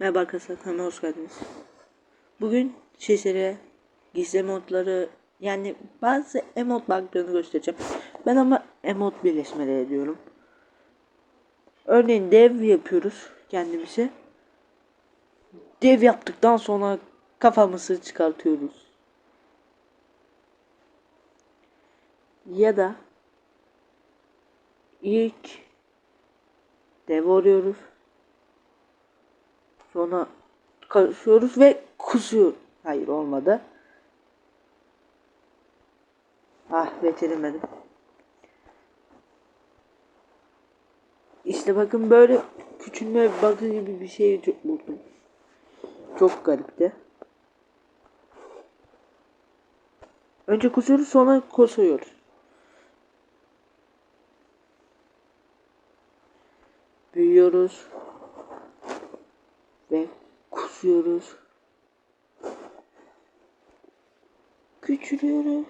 Merhaba arkadaşlar kanalıma hoş geldiniz. Bugün şeylere gizli modları yani bazı emot bug'larını göstereceğim. Ben ama emot birleşmeleri ediyorum. Örneğin dev yapıyoruz kendimize. Dev yaptıktan sonra kafamızı çıkartıyoruz. Ya da ilk dev arıyoruz. Sonra karışıyoruz ve kusuyor. Hayır olmadı. Ah beceremedim. İşte bakın böyle küçülme bug'ı gibi bir şey çok buldum. Çok garipti. Önce kusuyoruz sonra kosuyoruz. Büyüyoruz ve kusuyoruz. Küçülüyoruz.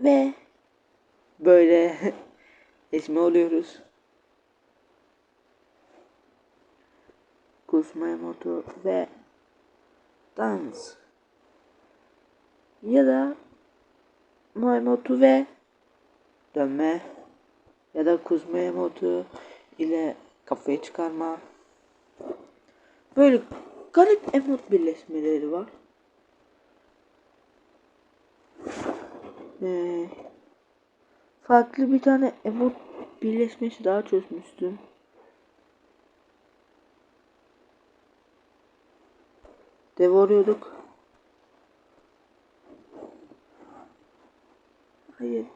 Ve böyle esme oluyoruz. Kusma emotu ve dans. Ya da no emotu ve dönme. Ya da kusma emotu ile kafayı çıkarma. Böyle garip emot birleşmeleri var. Ee, farklı bir tane emot birleşmesi daha çözmüştüm. Dev arıyorduk. Hayır.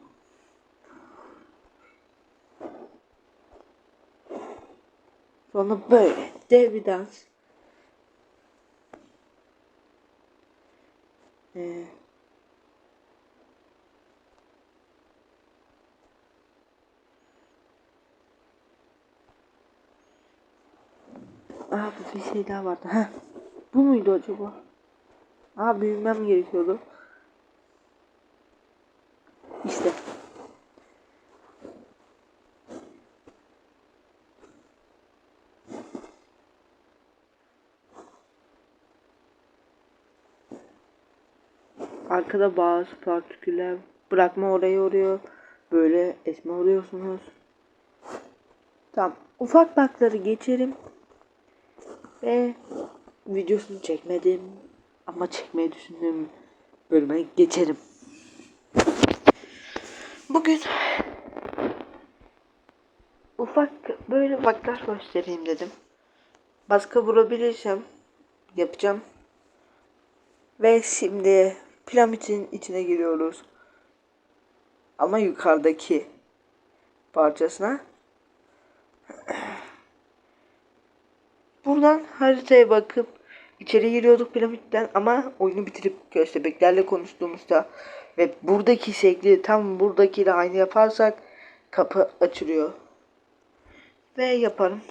Sonra böyle dev bir dans. Ee, Abi bir şey daha vardı. Heh. Bu muydu acaba? Aa büyümem gerekiyordu. İşte. Arkada bazı partiküller bırakma orayı oraya böyle esme oluyorsunuz. Tamam. Ufak bakları geçerim. Ve videosunu çekmedim. Ama çekmeyi düşündüğüm bölüme geçerim. Bugün ufak böyle baklar göstereyim dedim. Başka bulabilirsem yapacağım. Ve şimdi piramidin içine giriyoruz. Ama yukarıdaki parçasına. Buradan haritaya bakıp içeri giriyorduk piramitten ama oyunu bitirip köstebeklerle konuştuğumuzda ve buradaki şekli tam buradakiyle aynı yaparsak kapı açılıyor. Ve yaparım.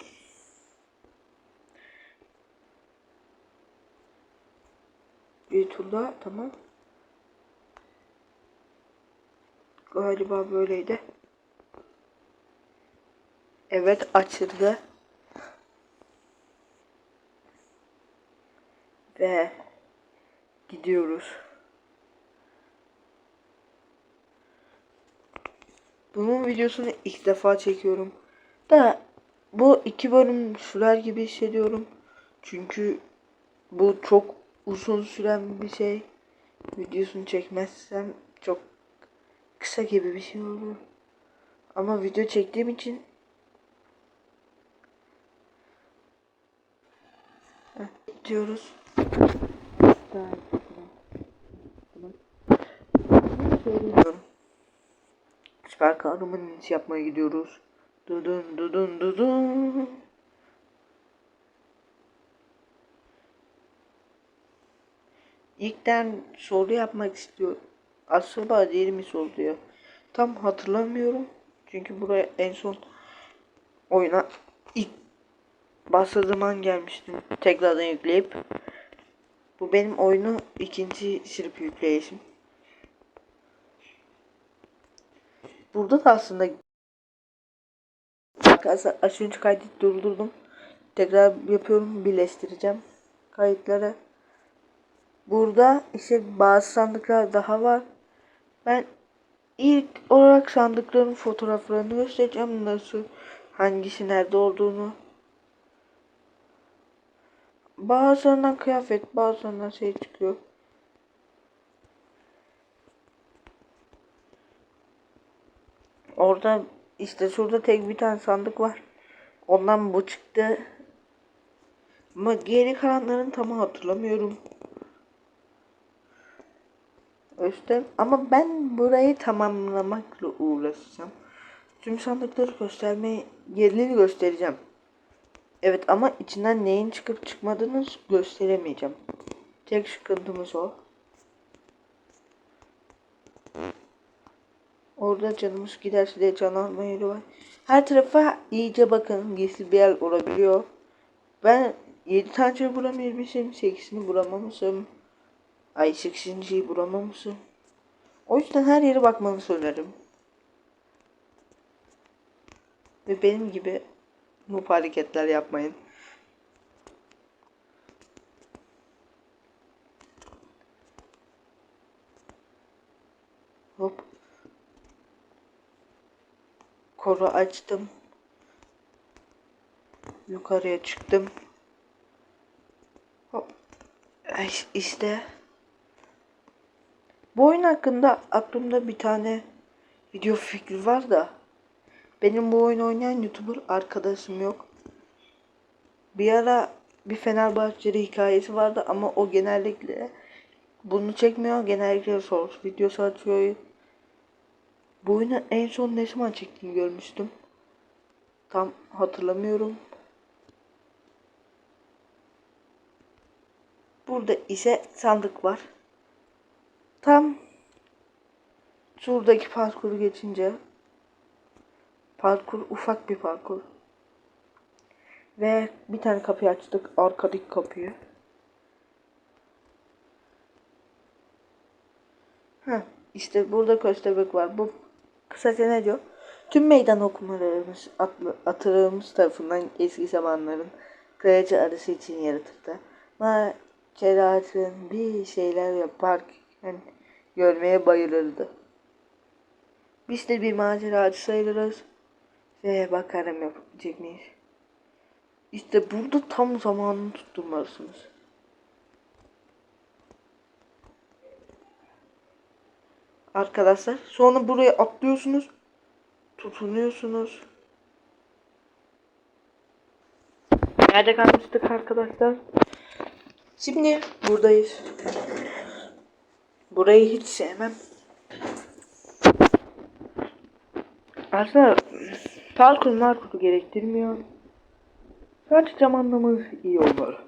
Bir turda tamam. Galiba böyleydi. Evet açıldı. Ve gidiyoruz. Bunun videosunu ilk defa çekiyorum. Da bu iki bölüm sürer gibi hissediyorum. Çünkü bu çok uzun süren bir şey. Videosunu çekmezsem çok kısa gibi bir şey olur. Ama video çektiğim için Heh, diyoruz. Söylüyorum. Süper kahraman yapmaya gidiyoruz. Dudun dudun dudun. İlkten soru yapmak istiyor. Acaba değil mi soruyor? Tam hatırlamıyorum. Çünkü buraya en son oyuna ilk başladığım an gelmiştim. Tekrardan yükleyip. Bu benim oyunu ikinci sırp yükleyişim. Burada da aslında arkadaşlar az önce kaydı durdurdum. tekrar yapıyorum birleştireceğim kayıtları. Burada işte bazı sandıklar daha var. Ben ilk olarak sandıkların fotoğraflarını göstereceğim. Nasıl, hangisi nerede olduğunu. Bazılarından kıyafet, bazılarından şey çıkıyor. Orada işte şurada tek bir tane sandık var. Ondan bu çıktı. Ama geri kalanların tamı hatırlamıyorum. İşte ama ben burayı tamamlamakla uğraşacağım. Tüm sandıkları göstermeyi yerini göstereceğim. Evet ama içinden neyin çıkıp çıkmadığını gösteremeyeceğim. Tek sıkıntımız o. Orada canımız giderse de can alma yeri var. Her tarafa iyice bakın. Gizli bir yer olabiliyor. Ben 7 tane bulamayabilirim. 8'ini bulamamışım. Ay 8.yi bulamamışım. O yüzden her yere bakmanızı öneririm. Ve benim gibi noob hareketler yapmayın. Hop. Koru açtım. Yukarıya çıktım. Hop. İşte. Bu oyun hakkında aklımda bir tane video fikri var da benim bu oyun oynayan YouTuber arkadaşım yok. Bir ara bir Fenerbahçeli hikayesi vardı ama o genellikle bunu çekmiyor. Genellikle soru videosu atıyor. Bu oyunu en son ne zaman çektiğini görmüştüm. Tam hatırlamıyorum. Burada ise sandık var. Tam şuradaki parkuru geçince parkur ufak bir parkur. Ve bir tane kapıyı açtık. Arkadaki kapıyı. Heh, işte burada köstebek var. Bu kısaca ne diyor? Tüm meydan okumalarımız atlı, atırığımız tarafından eski zamanların kraliçe arısı için yaratıldı. Maceratın bir şeyler yaparken görmeye bayılırdı. Biz de bir maceracı sayılırız. Ve bakarım yapabilecek miyiz? İşte burada tam zamanını tutturmalısınız. Arkadaşlar sonra buraya atlıyorsunuz. Tutunuyorsunuz. Nerede kalmıştık arkadaşlar? Şimdi buradayız. Burayı hiç sevmem. Aslında parkur markuru gerektirmiyor. Sadece zamanlamamız iyi olmalı.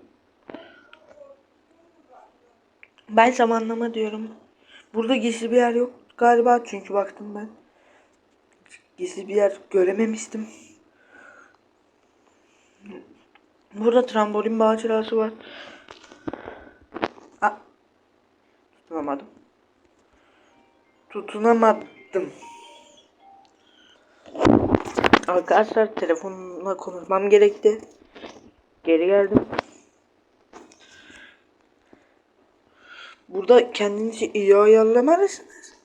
Ben zamanlama diyorum. Burada gizli bir yer yok galiba çünkü baktım ben. Gizli bir yer görememiştim. Burada trambolin macerası var. Aa, tutunamadım. Tutunamadım. Arkadaşlar telefonla konuşmam gerekti. Geri geldim. Burada kendinizi iyi ayarlamalısınız.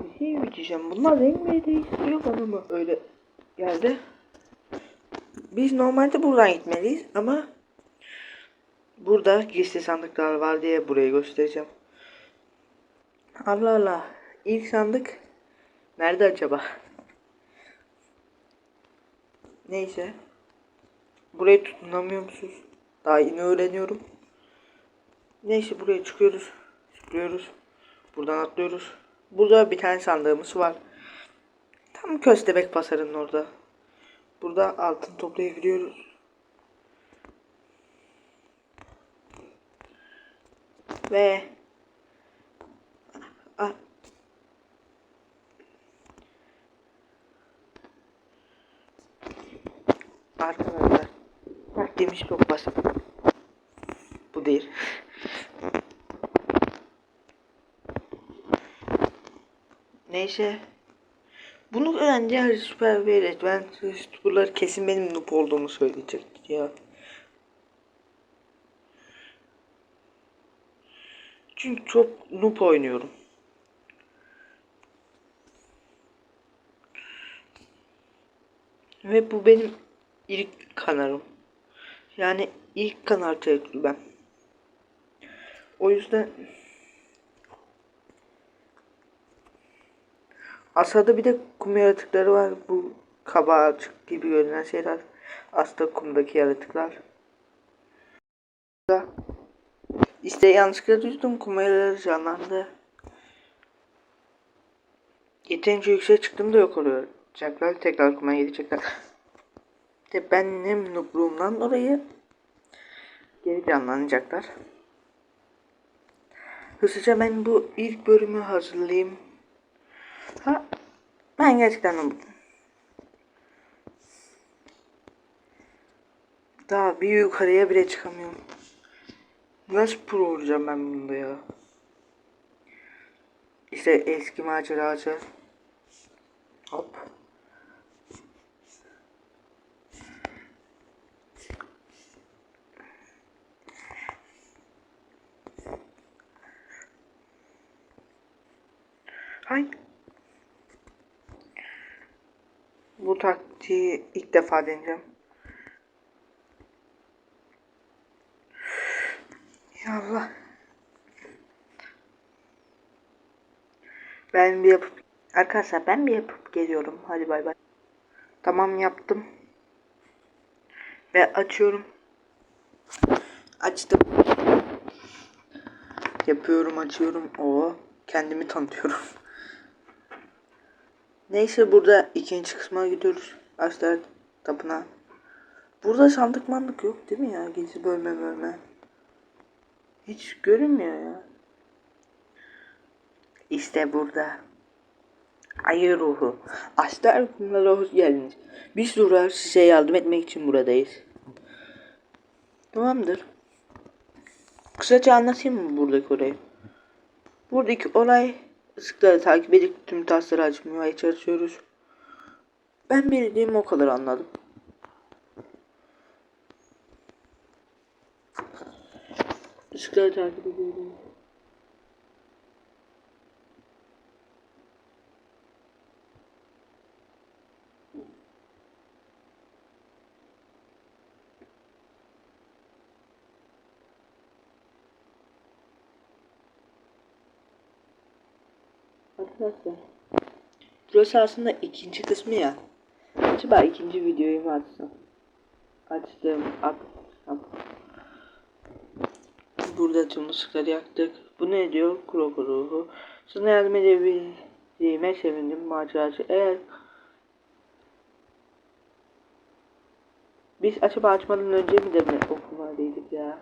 Bir şey mi diyeceğim? Bunlar renk mi değiştiriyor bana mı? Öyle geldi. Biz normalde buradan gitmeliyiz ama burada gizli sandıklar var diye burayı göstereceğim. Allah Allah. İlk sandık nerede acaba? Neyse. Burayı tutunamıyor musunuz? Daha yeni öğreniyorum. Neyse buraya çıkıyoruz. Çıkıyoruz. Buradan atlıyoruz. Burada bir tane sandığımız var. Tam Köstebek Pasarı'nın orada. Burada altın toplayabiliyoruz. Ve Ah. Arkadaşlar bak demiş çok basit. Bu değil. Neyse Bunu gören diğer süper bir advanced youtuberlar kesin benim noob olduğumu söyleyecek ya. Çünkü çok noob oynuyorum. Ve bu benim ilk kanalım. Yani ilk kanal tecrübem. O yüzden Aşağıda bir de kum yaratıkları var. Bu kabağcık gibi görünen şeyler. Aslında kumdaki yaratıklar. İşte yanlışlıkla düştüm kum yaratıkları canlandı. Yeterince yükseğe çıktım da yok olacaklar. Tekrar kuma gidecekler. İşte benim nubluğumdan dolayı geri canlanacaklar. Hızlıca ben bu ilk bölümü hazırlayayım. Ha, ben gerçekten unuttum. Daha bir yukarıya bile çıkamıyorum. Nasıl pro olacağım ben bunda ya? İşte eski maceracı. Hop. Hay. Bu taktiği ilk defa deneyeceğim. Allah. Ben bir yapıp arkadaşlar ben bir yapıp geliyorum. Hadi bay bay. Tamam yaptım. Ve açıyorum. Açtım. Yapıyorum açıyorum. O kendimi tanıtıyorum. Neyse burada ikinci kısma gidiyoruz. Açlar tapına. Burada sandık mandık yok değil mi ya? Gizli bölme bölme. Hiç görünmüyor ya. İşte burada. Ayı ruhu. Aslar kumlara hoş geldiniz. Biz durar size yardım etmek için buradayız. Tamamdır. Kısaca anlatayım mı buradaki olayı? Buradaki olay ısıkları takip edip tüm tasları açmaya çalışıyoruz. Ben bildiğim o kadar anladım. Işıkları takip ediyorum. Burası aslında ikinci kısmı ya. Acaba ikinci videoyu mu açsam? Açtım. Açtım. Burada tüm ışıkları yaktık. Bu ne diyor? Kroko ruhu. Sana yardım edebildiğime sevindim maceracı. Eğer biz acaba açmadan önce mi de mi okumalıydık ya?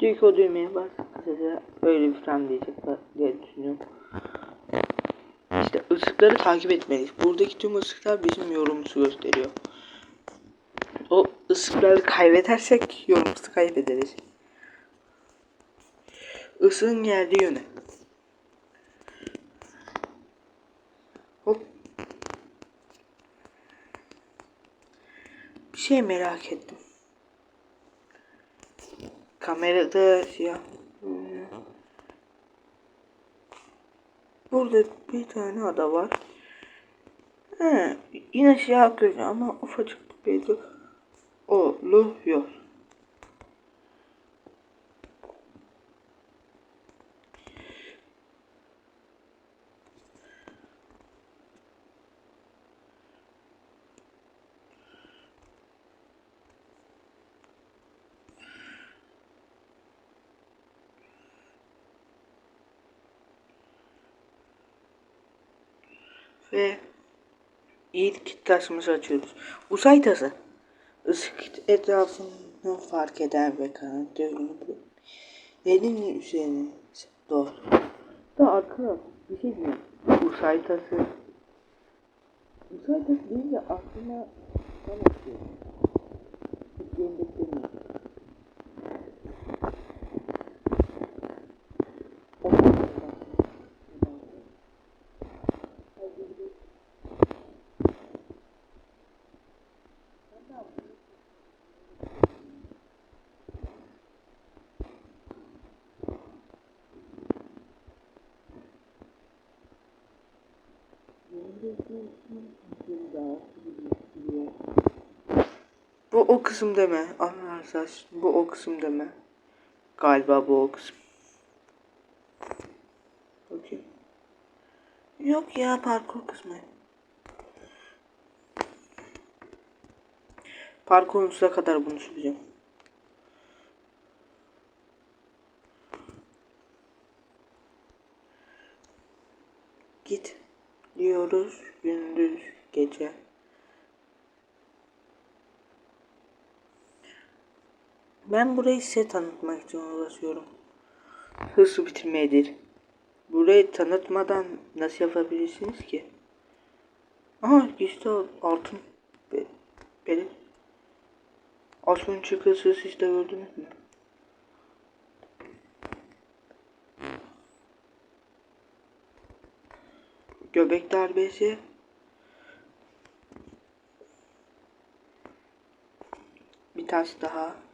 Diyor ki o düğmeye bas. Kısaca öyle bir falan diyecekler diye düşünüyorum. İşte ışıkları takip etmeliyiz. Buradaki tüm ışıklar bizim yorumumuzu gösteriyor. O ışıkları kaybedersek yorumumuzu kaybederiz. Isığın geldiği yöne. Hop. Bir şey merak ettim. Kamerada ya. Burada bir tane ada var. He, yine siyah görünüyor ama ufacık bir oluyor. Ve ilk taşımızı açıyoruz. Uzay tası. Işık etrafını fark eden ve karanlıkta görünür. Elinin üzerine doğru. Da arka bir şey diyeyim. Uzay tası. Uzay tası deyince aklıma ne atıyor? Beklemiyor. O kısım deme. Arkadaşlar bu o kısım deme. Galiba bu o kısım. Okey. Yok ya parkur kısmı. Parkurun sonuna kadar bunu süreceğim. Git diyoruz gündüz gece. Ben burayı size tanıtmak için uğraşıyorum. Hızlı bitirmedir. Burayı tanıtmadan nasıl yapabilirsiniz ki? Aha işte altın. Be benim. Asmın çıkısı siz de gördünüz mü? Göbek darbesi. Bir taş daha.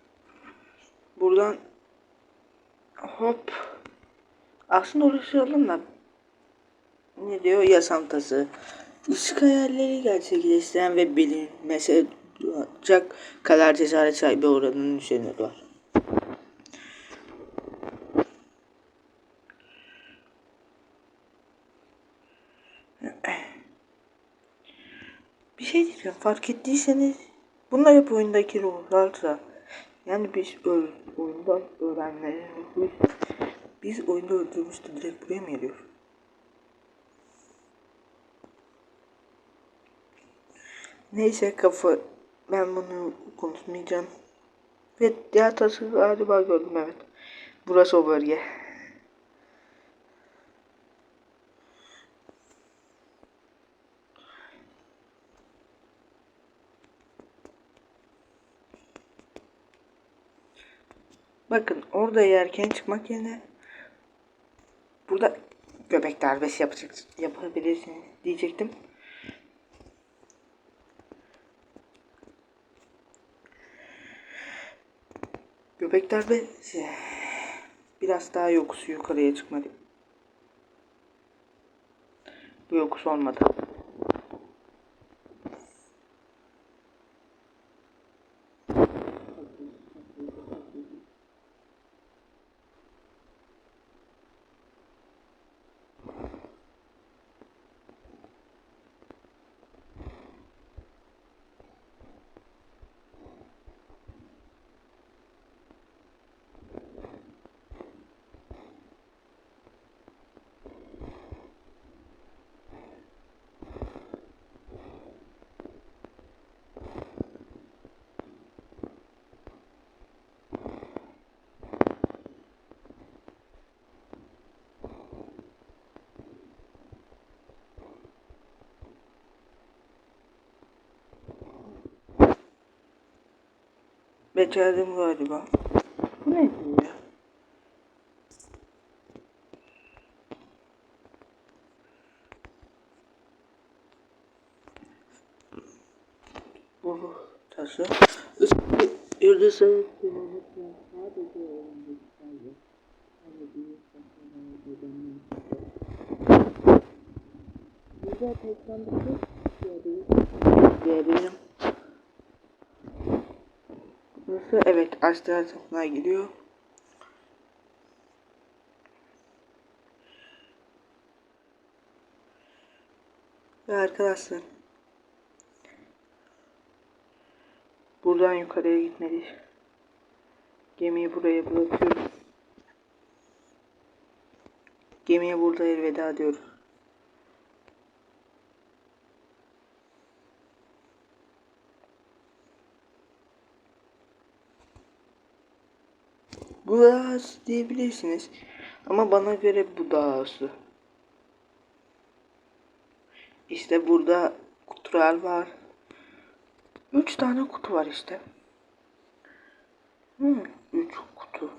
Buradan hop. Aslında uğraşalım da ne diyor yasam tası. Işık hayalleri gerçekleştiren ve bilinmese duyacak kadar cesaret sahibi oranın üzerine var. Bir şey diyeceğim fark ettiyseniz bunlar hep oyundaki ruhlarsa yani biz öl oyunda ruhluysa biz oyunda öldürmüştü direkt buraya mı geliyor? Neyse kafa ben bunu konuşmayacağım. Ve diğer tası galiba gördüm evet. Burası o bölge. Bakın orada yerken çıkmak yerine burada göbek darbesi yapacak, yapabilirsiniz diyecektim. Göbek darbesi biraz daha yokusu yukarıya çıkmadı. Bu yokuş olmadı. Becerdim galiba. Bu ne ya? Bu taşı. Yıldızı Güzel diyebilirim. Burası evet açtılar tarafına gidiyor. Ve arkadaşlar buradan yukarıya gitmeliyiz. Gemiyi buraya bırakıyorum. Gemiye burada elveda diyoruz. Bu diyebilirsiniz. Ama bana göre bu daha azı. İşte burada kutular var. Üç tane kutu var işte. Hmm, üç kutu.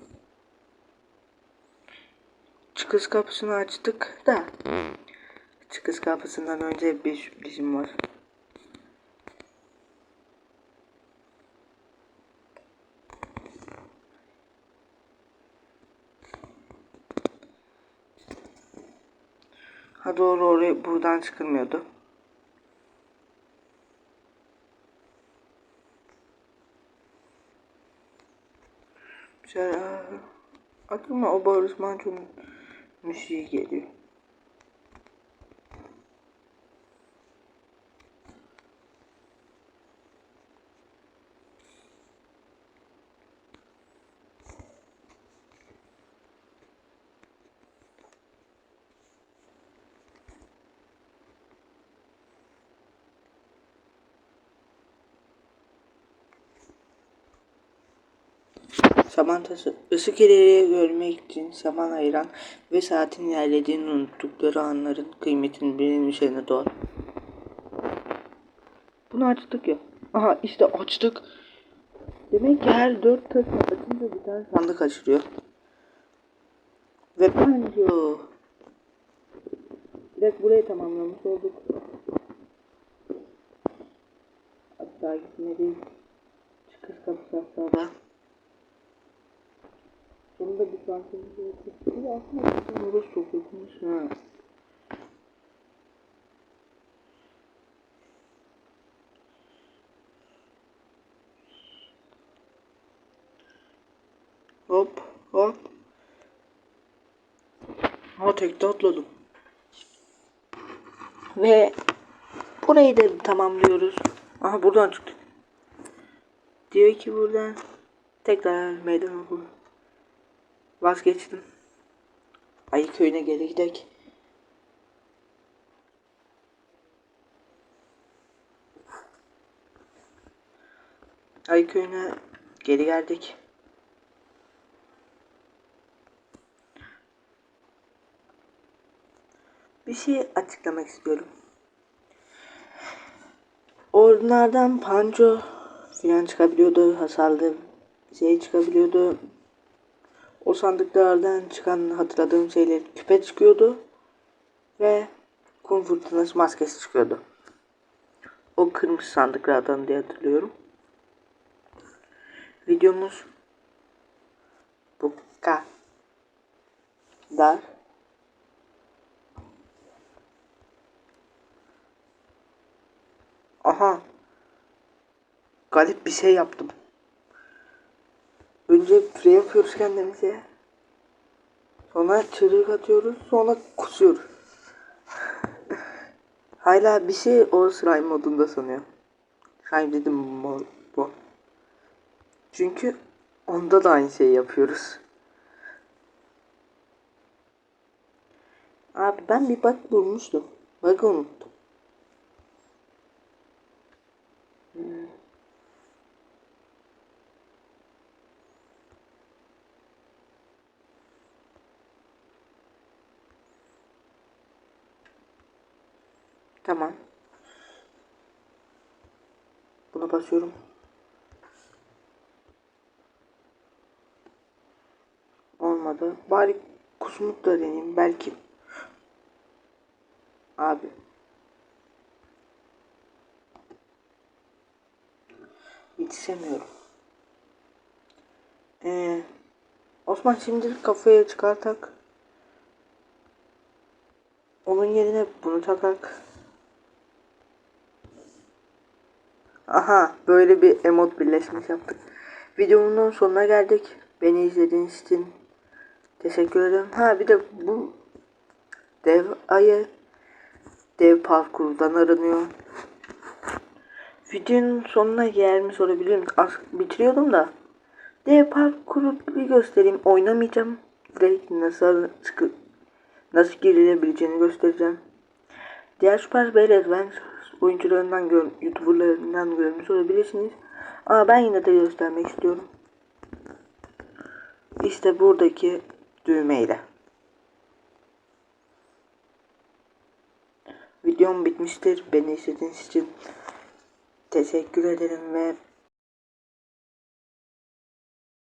Çıkış kapısını açtık da. Çıkış kapısından önce bir sürprizim var. Ha doğru oraya buradan çıkılmıyordu. Güzel. Aklıma Oba Rusman çok müziği geliyor. Saman tası ısık ileriye görmek için saman ayıran ve saatin ilerlediğini unuttukları anların kıymetini bilen üzerine doğar. Bunu açtık ya. Aha işte açtık. Demek ki her dört taşı açınca bir tane sandık açılıyor. Ve panco. Direkt burayı tamamlamış olduk. Hatta gitmeliyiz. Çıkış kapısı aşağıda. Sonunda bir farkımız yok. Bir aslında bizim orası çok yakınmış. Ha. Hop hop. Ha tekte atladım. Ve burayı da tamamlıyoruz. Aha buradan çıktık. Diyor ki buradan tekrar meydan okulu. Vazgeçtim. Ayı köyüne geri gidelim. Ayı köyüne geri geldik. Bir şey açıklamak istiyorum. Onlardan panco filan çıkabiliyordu, hasarlı şey çıkabiliyordu. O sandıklardan çıkan hatırladığım şeyler küpe çıkıyordu ve kum fırtınası maskesi çıkıyordu. O kırmızı sandıklardan diye hatırlıyorum. Videomuz bu kadar. Aha. Garip bir şey yaptım. Önce pre yapıyoruz kendimize. Sonra çığlık atıyoruz. Sonra kusuyoruz. Hala bir şey o slime modunda sanıyor. Slime dedim mod bu. Çünkü onda da aynı şeyi yapıyoruz. Abi ben bir bak bulmuştum. Bak unuttum. Hmm. Tamam. Buna basıyorum. Olmadı. Bari kusmuk da deneyeyim. Belki. Abi. Yetişemiyorum. Ee, Osman şimdi kafaya çıkartak. Onun yerine bunu takak. Aha böyle bir emot birleşmiş yaptık. Videomun sonuna geldik. Beni izlediğiniz için teşekkür ederim. Ha bir de bu dev ayı dev parkurdan aranıyor. Videonun sonuna gelmiş olabilirim. Az bitiriyordum da. Dev parkuru bir göstereyim. Oynamayacağım. Direkt nasıl çıkıp nasıl girilebileceğini göstereceğim. Diğer Super Beyler ben oyuncularından gör, youtuberlarından görmüş olabilirsiniz. Ama ben yine de göstermek istiyorum. İşte buradaki düğmeyle. Videom bitmiştir. Beni izlediğiniz için teşekkür ederim ve